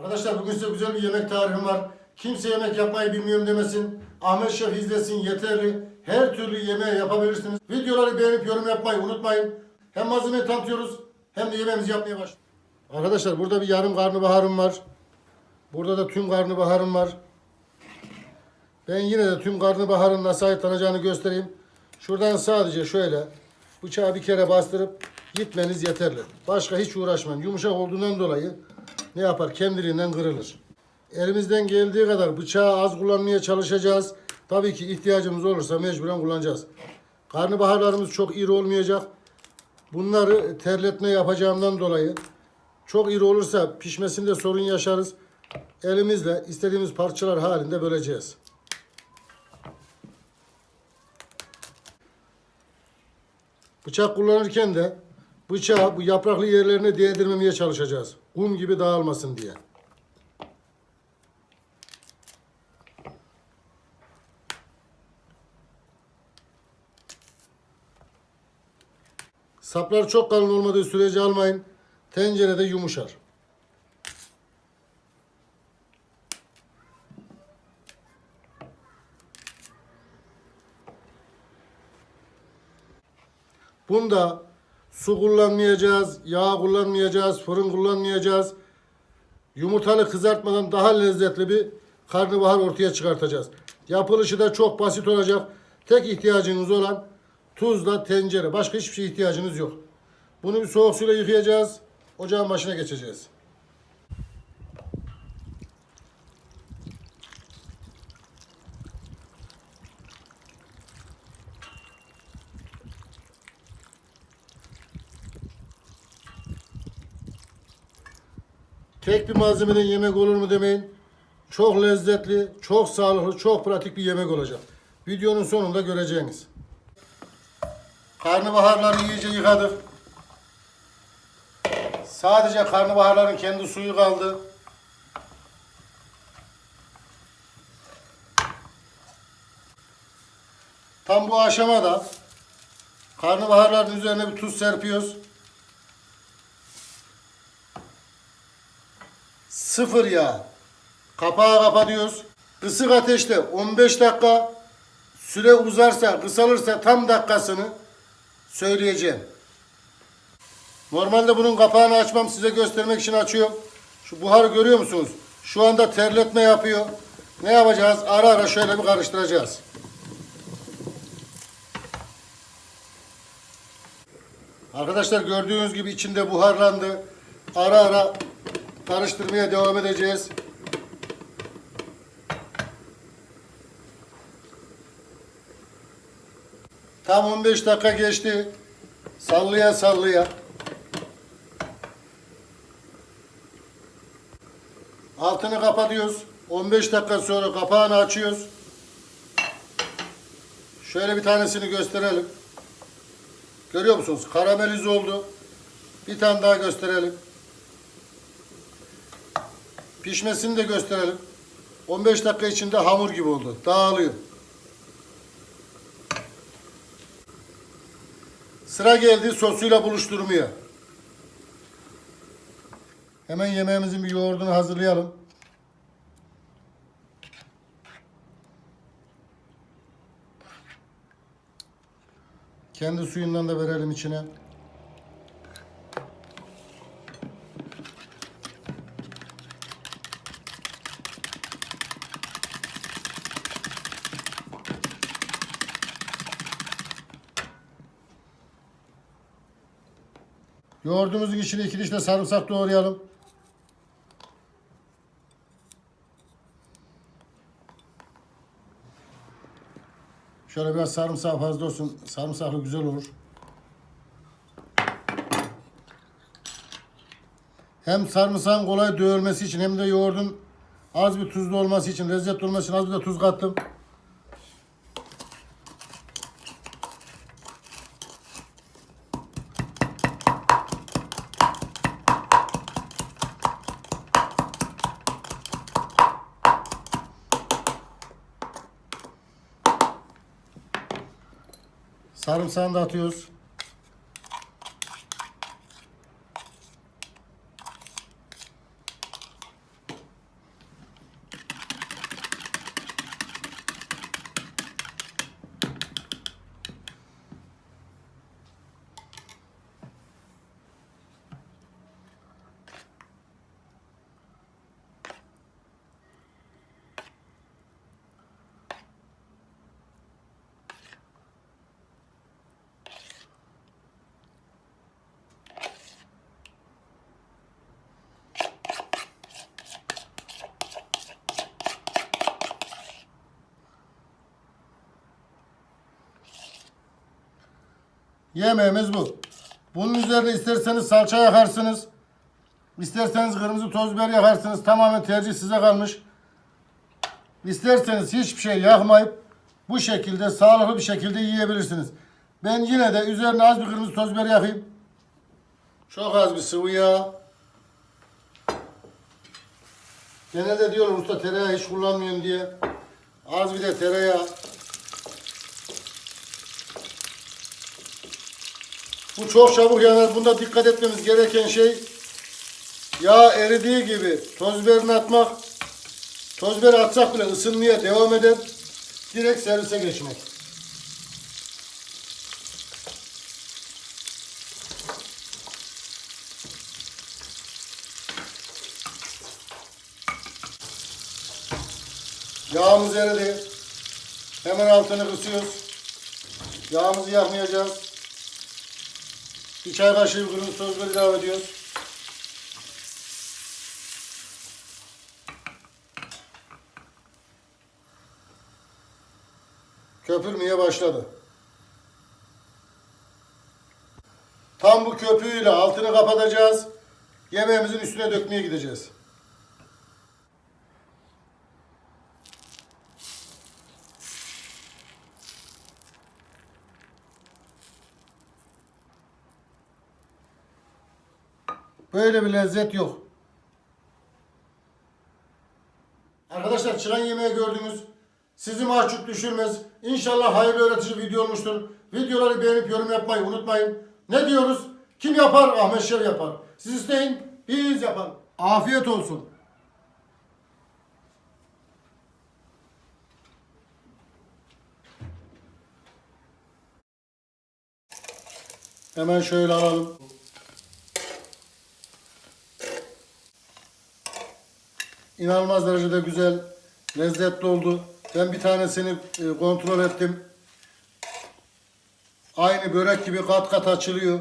Arkadaşlar bugün size güzel bir yemek tarifim var. Kimse yemek yapmayı bilmiyorum demesin. Ahmet Şef izlesin yeterli. Her türlü yemeği yapabilirsiniz. Videoları beğenip yorum yapmayı unutmayın. Hem malzemeyi tanıtıyoruz hem de yemeğimizi yapmaya başlıyoruz. Arkadaşlar burada bir yarım karnabaharım var. Burada da tüm karnabaharım var. Ben yine de tüm karnabaharın nasıl ayıklanacağını göstereyim. Şuradan sadece şöyle bıçağı bir kere bastırıp gitmeniz yeterli. Başka hiç uğraşmayın. Yumuşak olduğundan dolayı ne yapar? Kendiliğinden kırılır. Elimizden geldiği kadar bıçağı az kullanmaya çalışacağız. Tabii ki ihtiyacımız olursa mecburen kullanacağız. Karnabaharlarımız çok iri olmayacak. Bunları terletme yapacağımdan dolayı çok iri olursa pişmesinde sorun yaşarız. Elimizle istediğimiz parçalar halinde böleceğiz. Bıçak kullanırken de bıçağı bu yapraklı yerlerine değdirmemeye çalışacağız. Un gibi dağılmasın diye. Saplar çok kalın olmadığı sürece almayın. Tencerede yumuşar. Bunda su kullanmayacağız, yağ kullanmayacağız, fırın kullanmayacağız. Yumurtalı kızartmadan daha lezzetli bir karnabahar ortaya çıkartacağız. Yapılışı da çok basit olacak. Tek ihtiyacınız olan tuzla tencere. Başka hiçbir şey ihtiyacınız yok. Bunu bir soğuk suyla yıkayacağız. Ocağın başına geçeceğiz. Tek bir malzemeden yemek olur mu demeyin. Çok lezzetli, çok sağlıklı, çok pratik bir yemek olacak. Videonun sonunda göreceğiniz. Karnabaharları iyice yıkadık. Sadece karnabaharların kendi suyu kaldı. Tam bu aşamada karnabaharların üzerine bir tuz serpiyoruz. Sıfır yağ. Kapağı kapatıyoruz. Kısık ateşte 15 dakika süre uzarsa, kısalırsa tam dakikasını söyleyeceğim. Normalde bunun kapağını açmam size göstermek için açıyorum. Şu buharı görüyor musunuz? Şu anda terletme yapıyor. Ne yapacağız? Ara ara şöyle bir karıştıracağız. Arkadaşlar gördüğünüz gibi içinde buharlandı. Ara ara karıştırmaya devam edeceğiz. Tam 15 dakika geçti. Sallaya sallaya. Altını kapatıyoruz. 15 dakika sonra kapağını açıyoruz. Şöyle bir tanesini gösterelim. Görüyor musunuz? Karamelize oldu. Bir tane daha gösterelim. Pişmesini de gösterelim. 15 dakika içinde hamur gibi oldu. Dağılıyor. Sıra geldi sosuyla buluşturmaya. Hemen yemeğimizin bir yoğurdunu hazırlayalım. Kendi suyundan da verelim içine. Yoğurdumuzun içine iki diş de sarımsak doğrayalım. Şöyle biraz sarımsak fazla olsun. Sarımsaklı güzel olur. Hem sarımsağın kolay dövülmesi için hem de yoğurdun az bir tuzlu olması için, lezzetli olması için az bir de tuz kattım. Sarımsağını da atıyoruz. Yemeğimiz bu. Bunun üzerine isterseniz salça yakarsınız. İsterseniz kırmızı toz biber yakarsınız. Tamamen tercih size kalmış. İsterseniz hiçbir şey yakmayıp bu şekilde sağlıklı bir şekilde yiyebilirsiniz. Ben yine de üzerine az bir kırmızı toz biber yakayım. Çok az bir sıvı yağ. Genelde diyorlar usta tereyağı hiç kullanmıyorum diye. Az bir de tereyağı. Bu çok çabuk yanar. Bunda dikkat etmemiz gereken şey yağ eridiği gibi toz biberini atmak. Toz biberi atsak bile ısınmaya devam eder. Direkt servise geçmek. Yağımız eridi. Hemen altını kısıyoruz. Yağımızı yakmayacağız. Bir çay kaşığı kırmızı toz biber ilave ediyoruz. Köpürmeye başladı. Tam bu köpüğüyle altını kapatacağız. Yemeğimizin üstüne dökmeye gideceğiz. Böyle bir lezzet yok. Arkadaşlar çıran yemeği gördünüz. Sizi mahcup düşürmez. İnşallah hayırlı öğretici video olmuştur. Videoları beğenip yorum yapmayı unutmayın. Ne diyoruz? Kim yapar? Ahmet Şev yapar. Siz isteyin, biz yapalım. Afiyet olsun. Hemen şöyle alalım. İnanılmaz derecede güzel, lezzetli oldu. Ben bir tanesini e, kontrol ettim. Aynı börek gibi kat kat açılıyor.